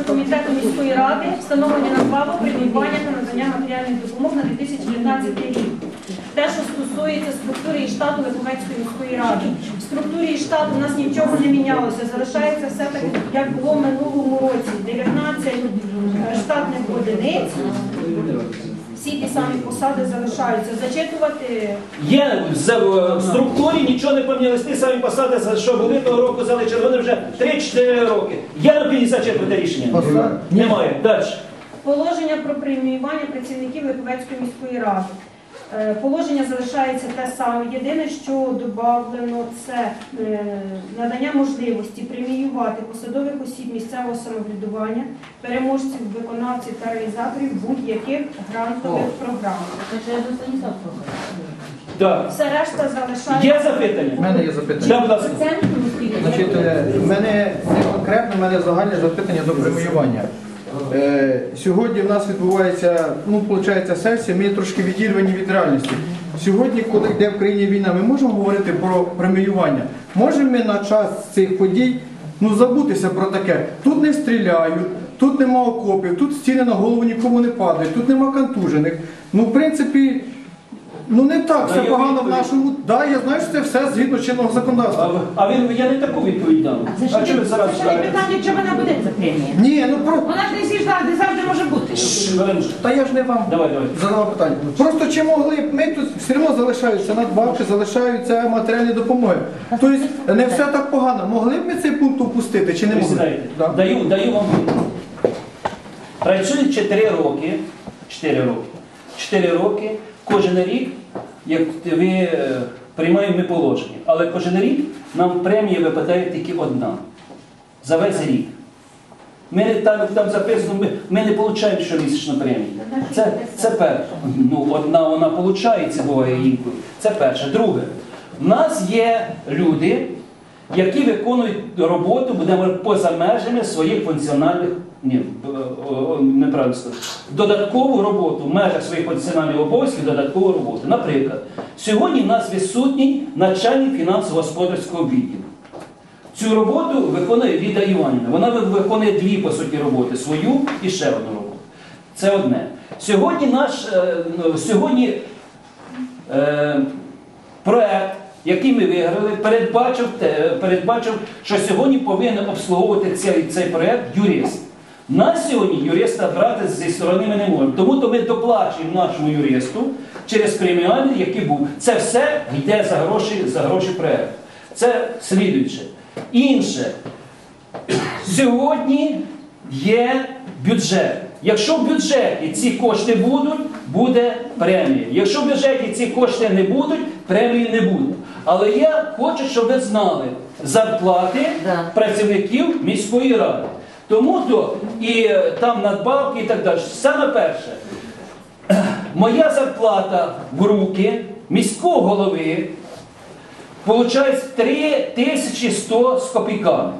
виконавчого комітету міської ради встановлення надбавок, придбання та надання матеріальних допомог на 2019 рік. Те, що стосується структури і штату Липовецької міської ради. В структурі і штату у нас нічого не мінялося. Залишається все так, як було в минулому році. 19 штатних одиниць. Всі ті самі посади залишаються. Зачитувати Є в в структурі нічого не помінялось. Ті самі посади, за що були того року залишили. Вони вже 3-4 роки. Є на 54 рішення? Немає. Далі. Положення про преміювання працівників Липовецької міської ради. Е, Положення залишається те саме. Єдине, що додано, це е, надання можливості преміювати посадових осіб місцевого самоврядування, переможців, виконавців та реалізаторів будь-яких грантових програм. Так. Все решта залишається. Є У мене є запитання. Да. Значить, е, в мене не конкретно, в мене загальне запитання до преміювання. Е, сьогодні в нас відбувається, ну, виходить, сесія, ми трошки відірвані від реальності. Сьогодні, коли йде в країні війна, ми можемо говорити про преміювання. Можемо ми на час цих подій ну, забутися про таке. Тут не стріляють, тут нема окопів, тут стіни на голову нікому не падають, тут нема контужених. Ну, в принципі, ну не так все Даю погано в відповідь. нашому. Да, я знаю, що це все згідно чинного законодавства. а він я не таку відповідь дав. А чому ви зараз Це ж не питання, чи вона буде ця премія. Ні, ну про Вона ж не всі ждали, завжди може бути. Валерій, та я ж не вам Давай, давай. задавав питання. Просто чи могли б ми тут все одно залишаються надбавки, залишаються матеріальні допомоги. Тобто не все так погано. Могли б ми цей пункт упустити чи не могли? Присідайте. Да. Даю, даю вам відповідь. Працюють 4 роки. 4 роки. 4 роки. Кожен рік, як ви е, приймаємо ми положення. Але кожен рік нам премія випадає тільки одна. За весь рік. Ми не там, там записано, ми, ми не отримуємо щомісячну премію. Це, це перше. Ну, одна вона виходить, буває інколи. Це перше. Друге, в нас є люди, які виконують роботу, будемо поза межами своїх функціональних, ні, о, неправильно сказав, додаткову роботу, в межах своїх функціональних обов'язків, додаткову роботу. Наприклад, сьогодні в нас відсутній начальник фінансово-господарського відділу. Цю роботу виконує Ліда Іванівна. Вона виконує дві, по суті, роботи свою і ще одну роботу. Це одне. Сьогодні наш е, ну, сьогодні е, проект, який ми виграли, передбачив, передбачив, що сьогодні повинен обслуговувати цей, цей проект юрист. Нас сьогодні юриста брати зі сторони ми не можемо. Тому то ми доплачуємо нашому юристу через преміальний, який був. Це все йде за гроші, за гроші проекту. Це слідуюче. Інше. Сьогодні є бюджет. Якщо в бюджеті ці кошти будуть, буде премія. Якщо в бюджеті ці кошти не будуть, премії не буде. Але я хочу, щоб ви знали зарплати Да. працівників міської ради. Тому то і е, там надбавки і так далі. Саме перше, моя зарплата в руки міського голови Получається 3100 з копійками.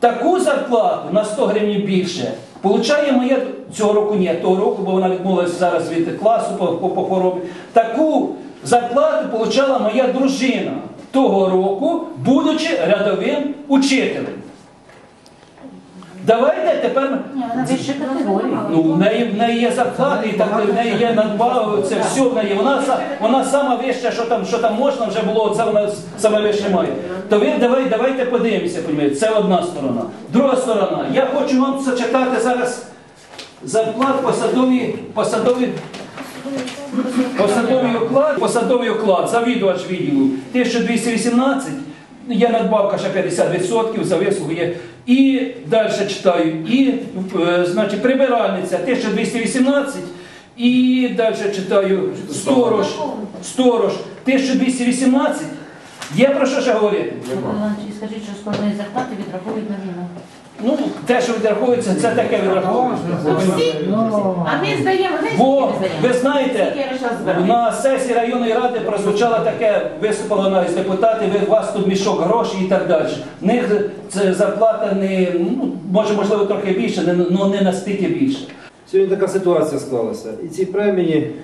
Таку зарплату на 100 гривень більше получає моя цього року ні, того року, бо вона відмовилася зараз від класу по, по, по хворобі. Таку зарплату получала моя дружина того року, будучи рядовим учителем. Давайте тепер вона. Ну, в неї, в неї є зарплати, і так в неї є надбав, це все в неї. Вона, са- вона сама вища, що там, що там можна вже було, це вона саме вище має. То ви давай, давайте подивимося, понімаєте, це одна сторона. Друга сторона. Я хочу вам зачитати зараз зарплат посадові, посадові Посадовий оклад, посадовий оклад, завідувач відділу 1218, є надбавка ще 50% за вислугу є. І далі читаю, і е, значить, прибиральниця 1218, і далі читаю сторож, сторож 1218. Є про що ще говорити? Скажіть, що з кожної зарплати відраховують на війну. Ну, те, що відраховується, це таке відраховується. А ми здаємо, ви Бо ви знаєте, на сесії районної ради прозвучало таке, виступало навіть депутати, ви у вас тут мішок грошей і так далі. В них це зарплата не ну може можливо трохи більше, але не настільки більше. Сьогодні така ситуація склалася. І ці премії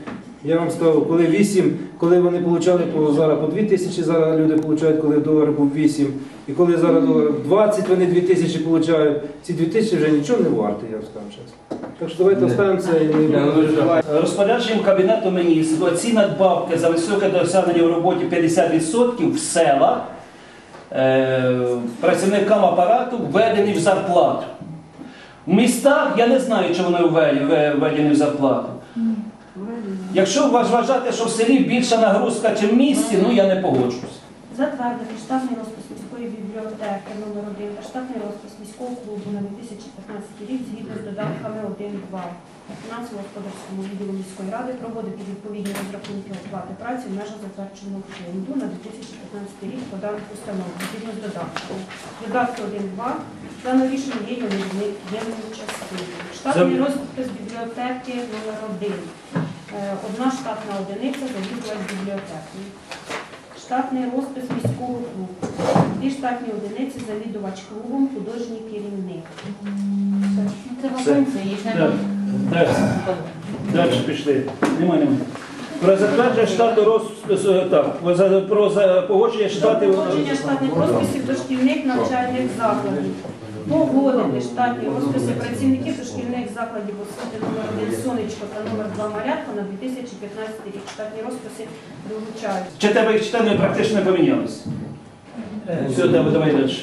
Я вам сказав, коли 8, коли вони отримали по, зараз по 2 тисячі, зараз люди отримують, коли долар був 8, і коли зараз долар 20, вони 2 тисячі отримують, ці 2 тисячі вже нічого не варті, я вам скажу чесно. Так що давайте оставимо це і не будемо переживати. Розпорядженням Кабінету міністрів ці надбавки за високе досягнення в роботі 50% в селах е, працівникам апарату введені в зарплату. В містах я не знаю, чи вони вве- вве- введені в зарплату. Якщо вваж- вважати, що в селі більша нагрузка, ніж в місті, ну я не погоджусь. Затвердити штатний розпис міської бібліотеки номер 1 та штатний розпис міського клубу на 2015 рік згідно з додатками 1-2. Фінансово-господарському відділу міської ради проводити відповідні розрахунки оплати праці в межах затвердженого фонду на 2015 рік по даних установах згідно з додатками. Додатки 1-2 дане рішення є невід'ємною частиною. Штатний розпис бібліотеки номер 1 Е, Одна штатна одиниця завідувач бібліотекою. Штатний розпис міського клубу. Дві штатні одиниці завідувач клубом, художній керівник. Ну, Це вакансія, їх не Так. Далі. Далі пішли. Нема, нема. Про затвердження штату розпису, так, за- про за- погодження штатів. Погодження штатних розписів дошкільних навчальних закладів. Погодити штатні розписи працівників дошкільних закладів освіти номер 1 Сонечко та номер 2 Марятко на 2015 рік. Штатні розписи долучають. Чи тебе їх читання практично помінялось? Все, давай далі.